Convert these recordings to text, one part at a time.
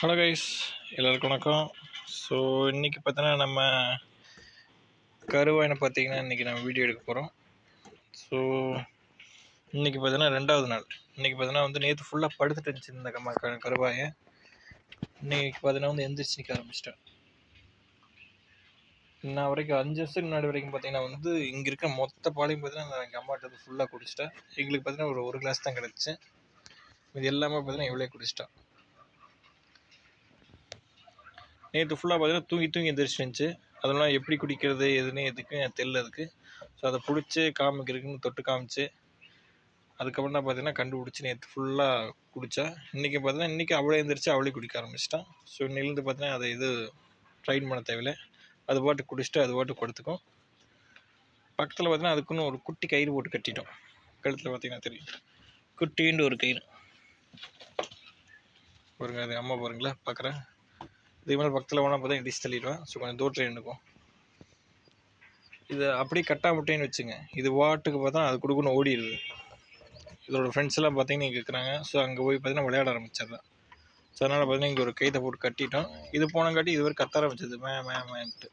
Hello guys எல்லோருக்கும் வணக்கம். So இன்றைக்கி பார்த்தோன்னா நம்ம கருவாயினை பார்த்தீங்கன்னா இன்றைக்கி நம்ம வீடியோ எடுக்க போகிறோம் ஸோ இன்றைக்கி பார்த்தீங்கன்னா ரெண்டாவது நாள். இன்றைக்கி பார்த்தீங்கன்னா வந்து நேற்று ஃபுல்லாக படுத்துட்டு இருந்துச்சு இந்த கம்மா க கருவாயை. இன்றைக்கி பார்த்தீங்கன்னா வந்து எந்திரிச்சு நிற்க ஆரம்பிச்சிட்டேன். நான் வரைக்கும் அஞ்சு வருஷத்துக்கு முன்னாடி வரைக்கும் பார்த்தீங்கன்னா வந்து இங்கே இருக்க மொத்த பாலையும் பார்த்தீங்கன்னா எங்கள் அம்மாட்ட வந்து ஃபுல்லாக குடிச்சிட்டேன். எங்களுக்கு பார்த்தீங்கன்னா ஒரு ஒரு கிளாஸ் தான் கிடச்சி. இது எல்லாமே பார்த்தீங்கன்னா இவ்வளோ குடிச்சிட்டேன் நேற்று ஃபுல்லாக பார்த்தீங்கன்னா தூங்கி தூங்கி எந்திரிச்சிருந்துச்சு அதெல்லாம் எப்படி குடிக்கிறது எதுன்னு எதுக்கும் எனக்கு அதுக்கு. ஸோ அதை பிடிச்சி காமிக்கிறதுக்குன்னு தொட்டு காமிச்சு அதுக்கப்புறம் தான் பார்த்தீங்கன்னா கண்டுபிடிச்சி நேற்று ஃபுல்லாக குடித்தேன் இன்றைக்கி பார்த்தீங்கன்னா இன்றைக்கி அவளே எழுந்திரிச்சு அவளே குடிக்க ஆரம்பிச்சிட்டான். ஸோ இன்னிலேருந்து பார்த்தீங்கன்னா அதை இது ட்ரைன் பண்ண தேவையில்லை. அது பாட்டு குடிச்சிட்டு அது பாட்டு கொடுத்துக்கும் பக்கத்தில் பார்த்தீங்கன்னா அதுக்குன்னு ஒரு குட்டி கயிறு போட்டு கட்டிட்டோம். கழுத்தில் பார்த்தீங்கன்னா தெரியும். குட்டின்னு ஒரு கயிறு. பாருங்க அது அம்மா பாருங்களா பார்க்குறேன் இதே மாதிரி பக்கத்தில் போனால் பார்த்தா இடிச்சு தள்ளிடுவேன். ஸோ கொஞ்சம் தூரத்தில் நின்றுக்கும் இதை அப்படியே கட்டா முட்டைன்னு வச்சுங்க. இது வாட்டுக்கு பார்த்தா அது கொடுக்குன்னு ஓடிடுது. இதோட ஃப்ரெண்ட்ஸ் எல்லாம் பார்த்தீங்கன்னா இங்கே இருக்கிறாங்க. ஸோ அங்கே போய் பார்த்தீங்கன்னா விளையாட ஆரம்பிச்சிடுறேன். ஸோ அதனால் பார்த்தீங்கன்னா இங்கே ஒரு கைத்தை போட்டு கட்டிட்டோம். இது போனங்காட்டி இது வரை கத்த ஆரம்பிச்சது. மே மே மேன்ட்டு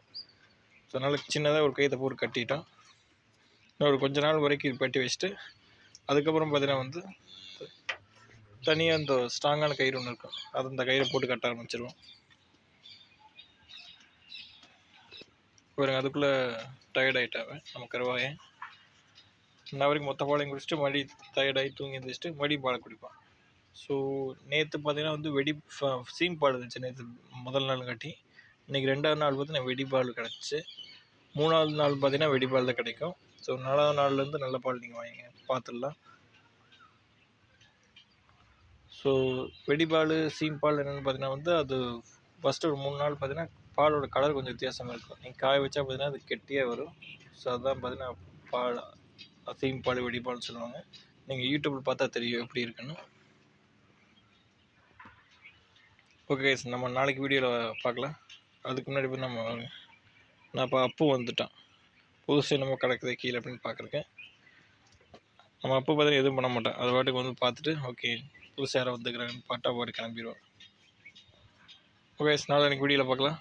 ஸோ அதனால் சின்னதாக ஒரு கைத்தை போட்டு கட்டிட்டோம். இன்னும் ஒரு கொஞ்ச நாள் வரைக்கும் இது கட்டி வச்சுட்டு அதுக்கப்புறம் பார்த்தீங்கன்னா வந்து தனியாக இந்த ஸ்ட்ராங்கான கயிறு ஒன்று இருக்கும். அது அந்த கயிறை போட்டு கட்ட ஆரம்பிச்சிருவோம். பாருங்க அதுக்குள்ளே டயர்ட் ஆகிட்டாவே நம்ம கருவாயன் இன்ன வரைக்கும் மொத்த பாலையும் குடிச்சிட்டு மறுபடி டயர்டாகி தூங்கி எழுந்திரிச்சிட்டு மடி பாலை குடிப்பான். ஸோ நேற்று பார்த்தீங்கன்னா வந்து வெடி சீம் பால் இருந்துச்சு நேற்று முதல் நாள் காட்டி. இன்றைக்கி ரெண்டாவது நாள் பார்த்தீங்கன்னா வெடிபால் கிடச்சி. மூணாவது நாள் பார்த்தீங்கன்னா வெடிப்பால் தான் கிடைக்கும். ஸோ நாலாவது நாள்லேருந்து நல்ல பால் நீங்கள் வாங்கிங்க பார்த்துடலாம் ஸோ வெடிபால் சீம் பால் என்னென்னு பார்த்தீங்கன்னா வந்து அது ஃபஸ்ட்டு ஒரு மூணு நாள் பார்த்தீங்கன்னா பாலோட கலர் கொஞ்சம் வித்தியாசமாக இருக்கும். நீங்கள் காய வச்சா பார்த்தீங்கன்னா அது கெட்டியாக வரும். ஸோ அதுதான் பார்த்தீங்கன்னா பால் சீம் பால் வெடிப்பால்னு சொல்லுவாங்க. நீங்கள் யூடியூப்பில் பார்த்தா தெரியும் எப்படி இருக்குன்னு. ஓகே நம்ம நாளைக்கு வீடியோவில் பார்க்கலாம். அதுக்கு முன்னாடி போய் நம்ம நான் இப்போ அப்பு வந்துட்டான். புதுசு என்னமோ கிடக்குது கீழே அப்படின்னு பார்க்குறேன் நம்ம அப்போ பார்த்தா எதுவும் பண்ண மாட்டேன். அது வாட்டுக்கு வந்து பார்த்துட்டு ஓகே புதுசாக யாரை வந்துக்கிறாங்கன்னு பாட்டா பாட்டு கிளம்பிடுவோம் ஓகே நாளைக்கு வீடியோவில் பார்க்கலாம்.